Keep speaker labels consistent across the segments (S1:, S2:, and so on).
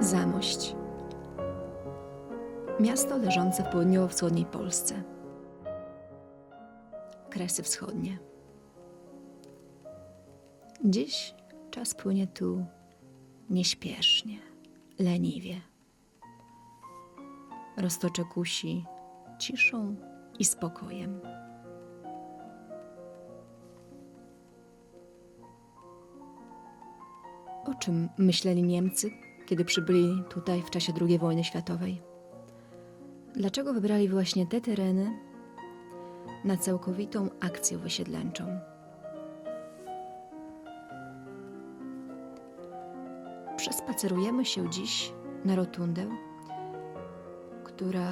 S1: Zamość. Miasto leżące w południowo-wschodniej Polsce. Kresy wschodnie. Dziś czas płynie tu nieśpiesznie, leniwie. Roztocze kusi ciszą i spokojem. O czym myśleli Niemcy, kiedy przybyli tutaj w czasie II wojny światowej? Dlaczego wybrali właśnie te tereny na całkowitą akcję wysiedleńczą? Przespacerujemy się dziś na rotundę, która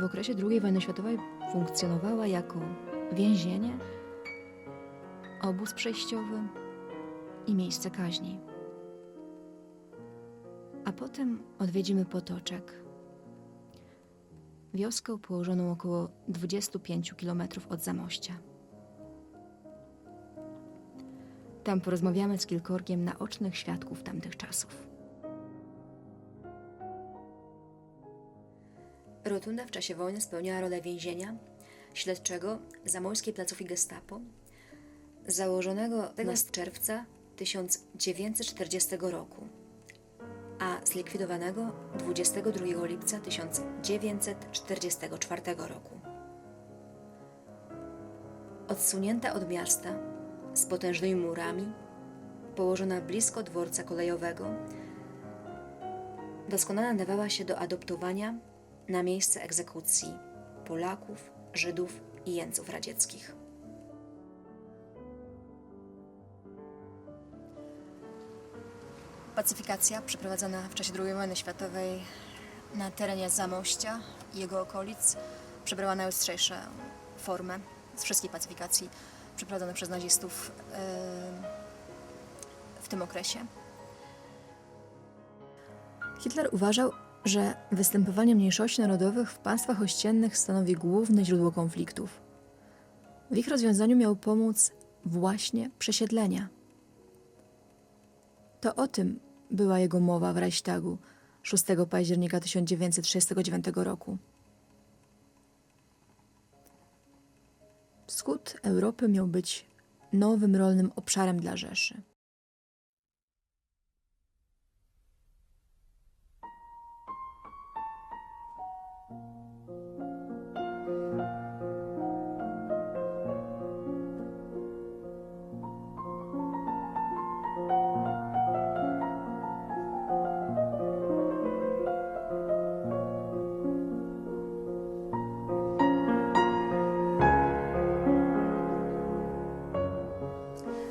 S1: w okresie II wojny światowej funkcjonowała jako więzienie, obóz przejściowy i miejsce kaźni. A potem odwiedzimy Potoczek, wioskę położoną około 25 km od Zamościa. Tam porozmawiamy z kilkorgiem naocznych świadków tamtych czasów. Rotunda w czasie wojny spełniała rolę więzienia śledczego zamojskiej placówki Gestapo, założonego 11 czerwca 1940 roku, a zlikwidowanego 22 lipca 1944 roku. Odsunięta od miasta, z potężnymi murami, położona blisko dworca kolejowego, doskonale nadawała się do adoptowania na miejsce egzekucji Polaków, Żydów i jeńców radzieckich. Pacyfikacja przeprowadzona w czasie II wojny światowej na terenie Zamościa i jego okolic przybrała najostrzejsze formę z wszystkich pacyfikacji przeprowadzonych przez nazistów w tym okresie. Hitler uważał, że występowanie mniejszości narodowych w państwach ościennych stanowi główne źródło konfliktów. W ich rozwiązaniu miał pomóc właśnie przesiedlenia. To o tym była jego mowa w Reichstagu 6 października 1939 roku. Wschód Europy miał być nowym rolnym obszarem dla Rzeszy.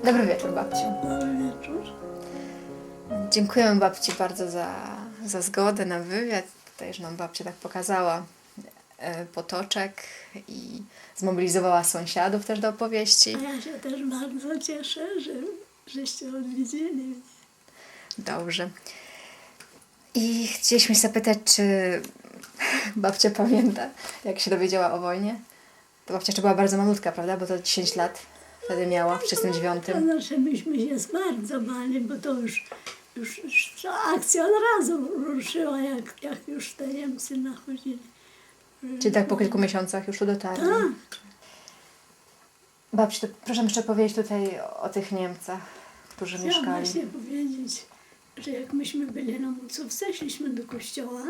S1: Dobry wieczór, babciu.
S2: Dobry wieczór.
S1: Dziękuję babci bardzo za, za zgodę na wywiad. Tutaj już nam babcia tak pokazała e, potoczek i zmobilizowała sąsiadów też do opowieści.
S2: A ja się też bardzo cieszę, że, żeście odwiedzili.
S1: Dobrze. I chcieliśmy się zapytać, czy babcia pamięta, jak się dowiedziała o wojnie? To babcia jeszcze była bardzo malutka, prawda? Bo to 10 lat wtedy miała, w 39.
S2: To znaczy myśmy się bardzo bali, bo to już, już, już akcja od razu ruszyła, jak, jak już te Niemcy nachodzili.
S1: Czyli tak po kilku miesiącach już tu dotarli.
S2: Tak,
S1: Babci, to proszę jeszcze powiedzieć tutaj o, tych Niemcach, którzy
S2: chciałam
S1: mieszkali.
S2: właśnie powiedzieć, że jak myśmy byli na Mucówce, szliśmy do kościoła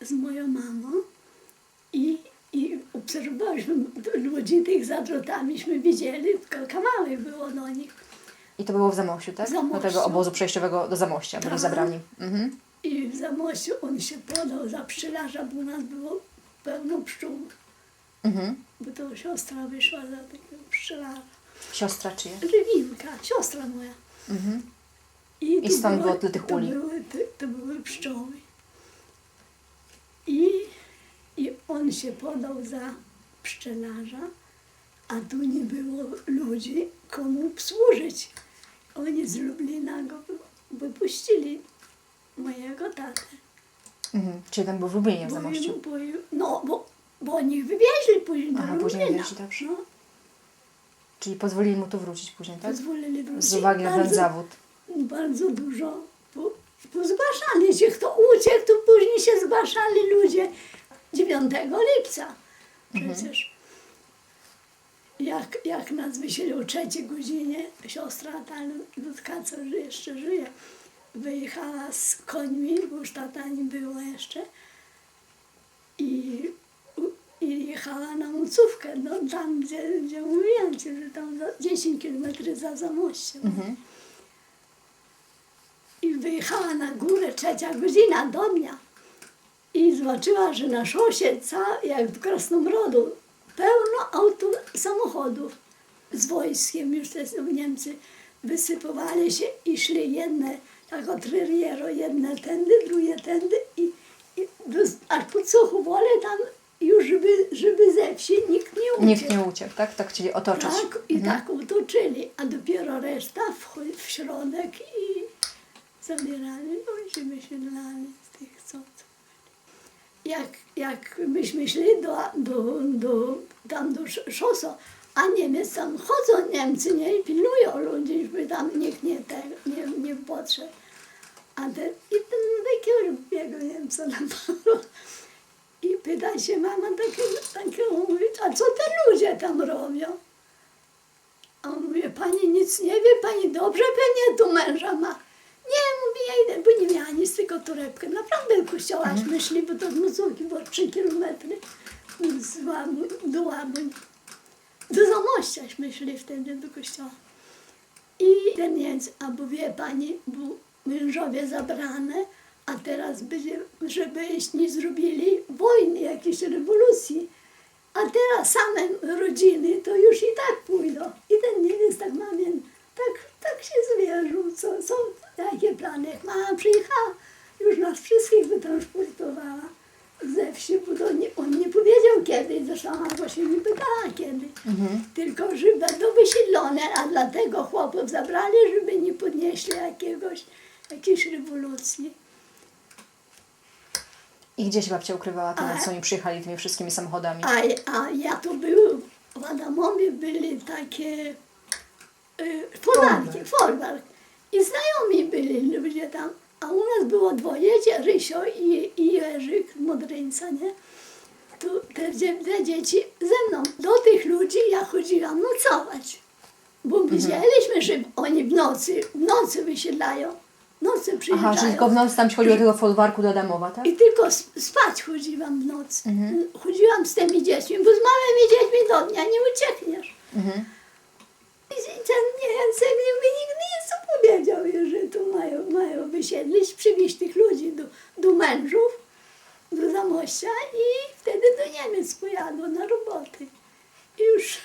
S2: z moją mamą i, i obserwowaliśmy ludzi tych za drutamiśmy widzieli, tylko kawałek było do nich.
S1: I to było w Zamościu, tak?
S2: Zamościu.
S1: Do tego obozu przejściowego do Zamościa byli
S2: Tak.
S1: zabrani. Mhm.
S2: I w Zamościu on się podał za pszczelarza, bo u nas było pełno pszczół.
S1: Mhm.
S2: Bo to siostra wyszła za takiego pszczelarza.
S1: Siostra czyje?
S2: Rywinka, siostra moja.
S1: Mhm.
S2: I,
S1: I stąd było tyle tych
S2: to
S1: uli.
S2: Były, to, to były pszczoły. I, I on się podał za pszczelarza, a tu nie było ludzi, komu służyć. Oni z Lublina go wy- wypuścili, mojego tatę.
S1: Mhm. Czyli tam był w Lublinie w Zamościu.
S2: bo no, bo, bo oni wywieźli później do
S1: Aha, później
S2: Lublina.
S1: dobrze.
S2: No,
S1: Czyli pozwolili mu tu wrócić później, tak?
S2: pozwolili wrócić.
S1: Z uwagi na ten zawód.
S2: Bardzo dużo po, Zgłaszali się, kto uciekł, to później się zgłaszali ludzie 9 lipca. Przecież. Jak, jak nas wzięli o trzeciej godzinie, siostra ta Ludka, co jeszcze żyje, wyjechała z końmi, bo już tata nie było jeszcze i, i jechała na Mucówkę, no tam, gdzie, gdzie mówiłam ci, że tam za 10 kilometrów za Zamościem.
S1: Mhm.
S2: I wyjechała na górę, trzecia godzina do mnie. I zobaczyła, że na szosie, jak w Krasnomrodu, pełno auto, samochodów z wojskiem. Już te Niemcy wysypowali się i szli jedne, tak od Riero, jedne tędy, drugie tędy i, i do, aż po Cuchowole tam już, żeby, żeby ze wsi nikt nie uciekł.
S1: Nikt nie uciekł, tak? Tak chcieli otoczyć.
S2: Tak, i tak otoczyli, a dopiero reszta w, w środek i zabierali ludzi, wysiedlali z tych co. Jak, jak myśmy szli do, do, do, tam do sz- szoso, a Niemiec tam chodzą Niemcy, nie, i pilnują ludzi, żeby tam nikt nie, te, nie, nie podszedł. A ten, i ten takiego biegł Niemca na polu. I pyta się mama takiego, takiego mówi, a co te ludzie tam robią? A on mówi, pani nic nie wie, pani dobrze pewnie tu męża ma. Nie, mówi, ja idę, bo nie miała nic, tylko torebkę. Naprawdę kościoła mm. szli, bo to z Muzuki było 3 kilometry z Łabu, do Łabuń. Do Zamościaśmy szli wtedy do kościoła. I ten Niemcy, a bo wie pani, bo mężowie zabrane, a teraz będzie, żeby nie zrobili wojny, jakiejś rewolucji. A teraz same rodziny to już i tak pójdą. I ten Niemiec tak mamie, tak, tak się zwierzył, co, co, jakie plany. Jak mama przyjechała, już nas wszystkich wytransportowała ze wsi, bo to nie, on nie powiedział kiedy, zresztą mama się nie pytała kiedy. Tylko, że będą wysiedlone, a dlatego chłopów zabrali, żeby nie podnieśli jakiegoś, jakiejś rewolucji.
S1: I gdzie się babcia ukrywała tam,
S2: A-
S1: co oni przyjechali tymi wszystkimi samochodami?
S2: A, a ja to był, w Adamowie byli takie y, folwarki, folwark. I znajomi byli ludzie tam. A u nas było dwoje, Rysio i, i Jerzyk, Modryńca, nie? Tu te, te dzieci ze mną. Do tych ludzi ja chodziłam nocować. Bo widzieliśmy, że oni w nocy, w nocy wysiedlają. Nocy przyjeżdżają.
S1: Aha, czyli tylko w nocy tam ci chodziło tego folwarku do Adamowa, tak?
S2: I tylko sp- spać chodziłam w nocy. Chodziłam z tymi dziećmi, bo z małymi dziećmi do dnia nie uciekniesz.
S1: Mhm.
S2: I ten Niemcek mi nigdy nic nie powiedział, że tu mają, mają wysiedlić, przywieźć tych ludzi do, do mężów, do Zamościa i wtedy do Niemiec pojadą na roboty. I już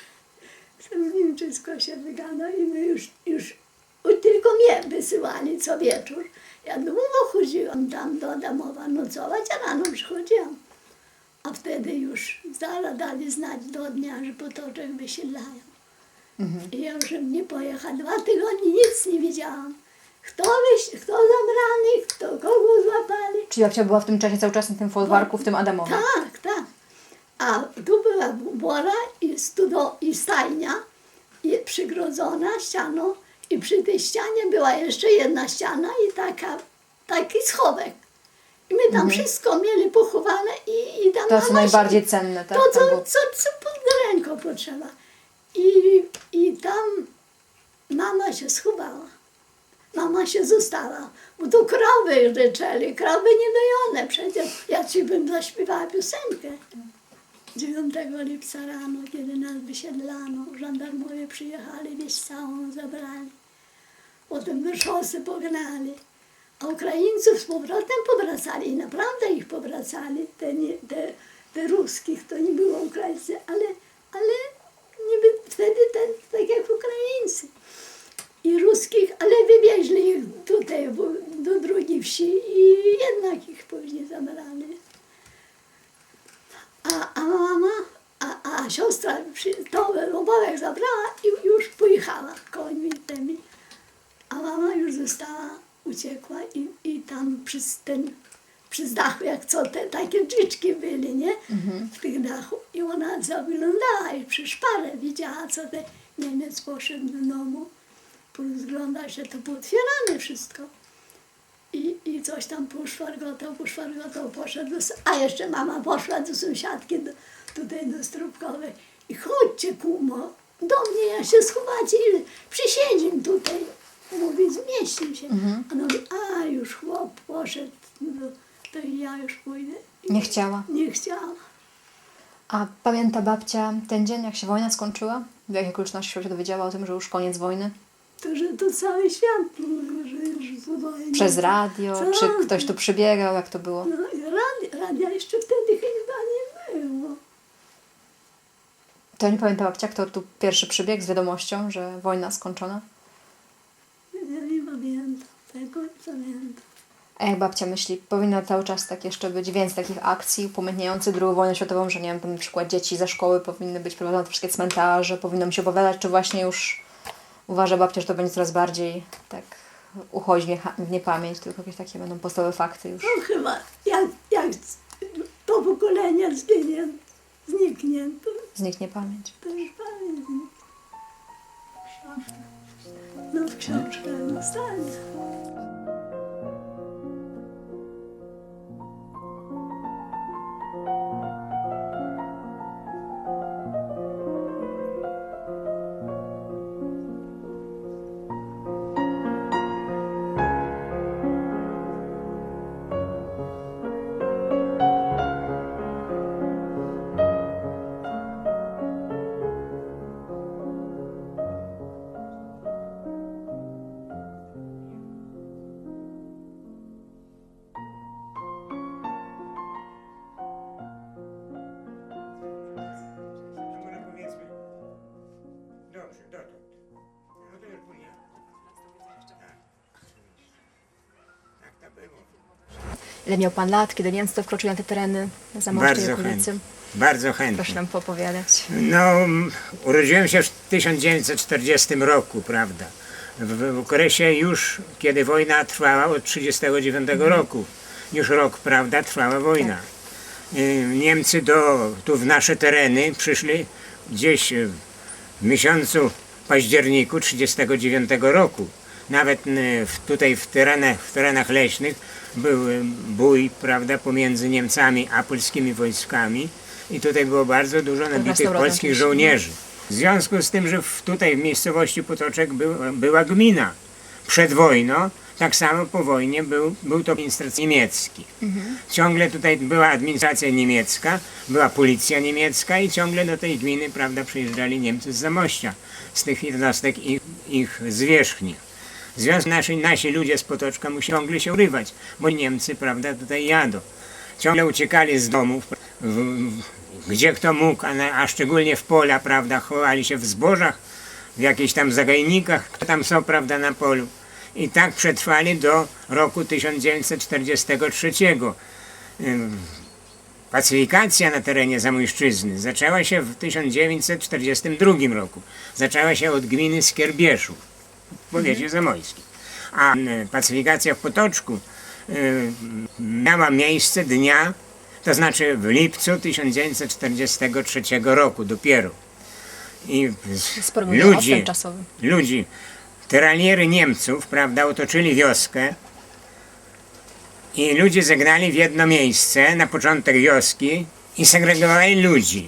S2: z nim wszystko się wygada i my już, już tylko mnie wysyłali co wieczór. Ja długo chodziłam tam do Adamowa nocować, a rano przychodziłam. A wtedy już zaraz dali znać do dnia, że potoczek wysiedlają. I ja już nie pojechała. Dwa tygodnie nic nie wiedziałam. Kto, wyś, kto zabrany, kto kogo złapali.
S1: Czyli babcia była w tym czasie cały czas na tym folwarku, w tym Adamowie.
S2: Tak, tak. A tu była bora i, studo, i stajnia i przygrodzona ścianą i przy tej ścianie była jeszcze jedna ściana i taka, taki schowek. I my tam wszystko mieli pochowane i, i tam
S1: Mhm. To, co najbardziej cenne, tak?
S2: To, co, co, co pod ręką potrzeba. I tam mama się schowała. Mama się została, bo tu krowy ryczeli, krowy niedojone. Przecież ja ci bym zaśpiewała piosenkę. 9 lipca rano, kiedy nas wysiedlano, żandarmowie przyjechali, wieś całą zabrali. Potem do szosy pognali. A Ukraińców z powrotem powracali i naprawdę ich powracali, te, nie, te, te ruskich, to nie było Ukraińcy, ale niby wtedy ten, tak jak Ukraińcy. I ruskich, ale wywieźli ich tutaj w- do drugiej wsi i jednak ich później zabrali. A, a mama, a, a to robowek zabrała i już pojechała końmi tymi. A mama już została, uciekła i, i tam przy ten, przy dachu, jak co te takie drzwiczki byli, nie? W tych dachu. I ona zaglądała i przy szparę widziała, co ten Niemiec poszedł do domu. Rozgląda się, to było otwierane wszystko. i, i coś tam poszwargotał, poszwargotał, poszedł, do, a jeszcze mama poszła do sąsiadki, do, tutaj do Strupkowej i chodźcie kumo, do mnie ja się schowacie i przysiedzim tutaj. Mówi, zmieścił się. A ona mówi, a już chłop poszedł, no, to i ja już pójdę. I
S1: Nie chciała.
S2: Nie chciała.
S1: A pamięta babcia ten dzień, jak się wojna skończyła? W jakiej okoliczności się dowiedziała o tym, że już koniec wojny?
S2: To, że to cały świat mówił, że już wojna.
S1: Przez radio?
S2: Tak.
S1: Czy ktoś tu przybiegał? Jak to było?
S2: No i radia, radia jeszcze wtedy chyba nie było.
S1: To nie pamięta babcia, kto tu pierwszy przybiegł z wiadomością, że wojna skończona?
S2: Ja nie pamiętam tego, nie pamiętam.
S1: A jak babcia myśli, powinno cały czas tak jeszcze być więcej takich akcji upamiętniających II wojnę światową, że nie wiem, na przykład dzieci ze szkoły powinny być prowadzone na wszystkie cmentarze, powinno mi się opowiadać, czy właśnie już uważa babcia, że to będzie coraz bardziej tak uchodzić w w niepamięć, tylko jakieś takie będą podstawowe fakty już.
S2: No chyba jak, jak to pokolenie zginie, zniknie, to
S1: Zniknie pamięć.
S2: też pamięć. No w książkach zostanie.
S1: Ile miał Pan lat, kiedy Niemcy wkroczyli na te tereny zamorskiej
S3: Bardzo
S1: okolicy?
S3: chętnie. Bardzo
S1: Proszę
S3: chętnie.
S1: nam poopowiadać.
S3: No, m, urodziłem się w 1940 roku, prawda? W, w okresie już, kiedy wojna trwała od 1939 roku. Już rok, prawda, trwała wojna. Y, Niemcy do, tu w nasze tereny przyszli gdzieś y, w miesiącu październiku 1939 roku. Nawet y, w, tutaj w terenach, w terenach leśnych był y, bój, prawda, pomiędzy Niemcami a polskimi wojskami i tutaj było bardzo dużo nabitych polskich żołnierzy. W związku z tym, że w, tutaj w miejscowości Potoczek był, była gmina przed wojną, tak samo po wojnie był, był to administracja niemiecki. Ciągle tutaj była administracja niemiecka, była policja niemiecka i ciągle do tej gminy prawda, przyjeżdżali Niemcy z Zamościa, z tych jednostek ich, ich zwierzchni. W związku nasi, nasi ludzie z Potoczka musieli ciągle się urywać, bo Niemcy prawda, tutaj jadą. Ciągle uciekali z domów, w, w, gdzie kto mógł, a, na, a szczególnie w pola, prawda, chowali się w zbożach, w jakichś tam zagajnikach, które tam są, prawda, na polu. I tak przetrwali do roku 1943. Ym, Pacyfikacja na terenie Zamojszczyzny zaczęła się w 1942 roku. Zaczęła się od gminy Skierbieszów w powiecie zamojskim. A y, pacyfikacja w Potoczku y, miała miejsce dnia, to znaczy w lipcu 1943 roku dopiero. I ludzi, ludzi, tyraliery Niemców, prawda, otoczyli wioskę i ludzie zegnali w jedno miejsce na początek wioski i segregowali ludzi.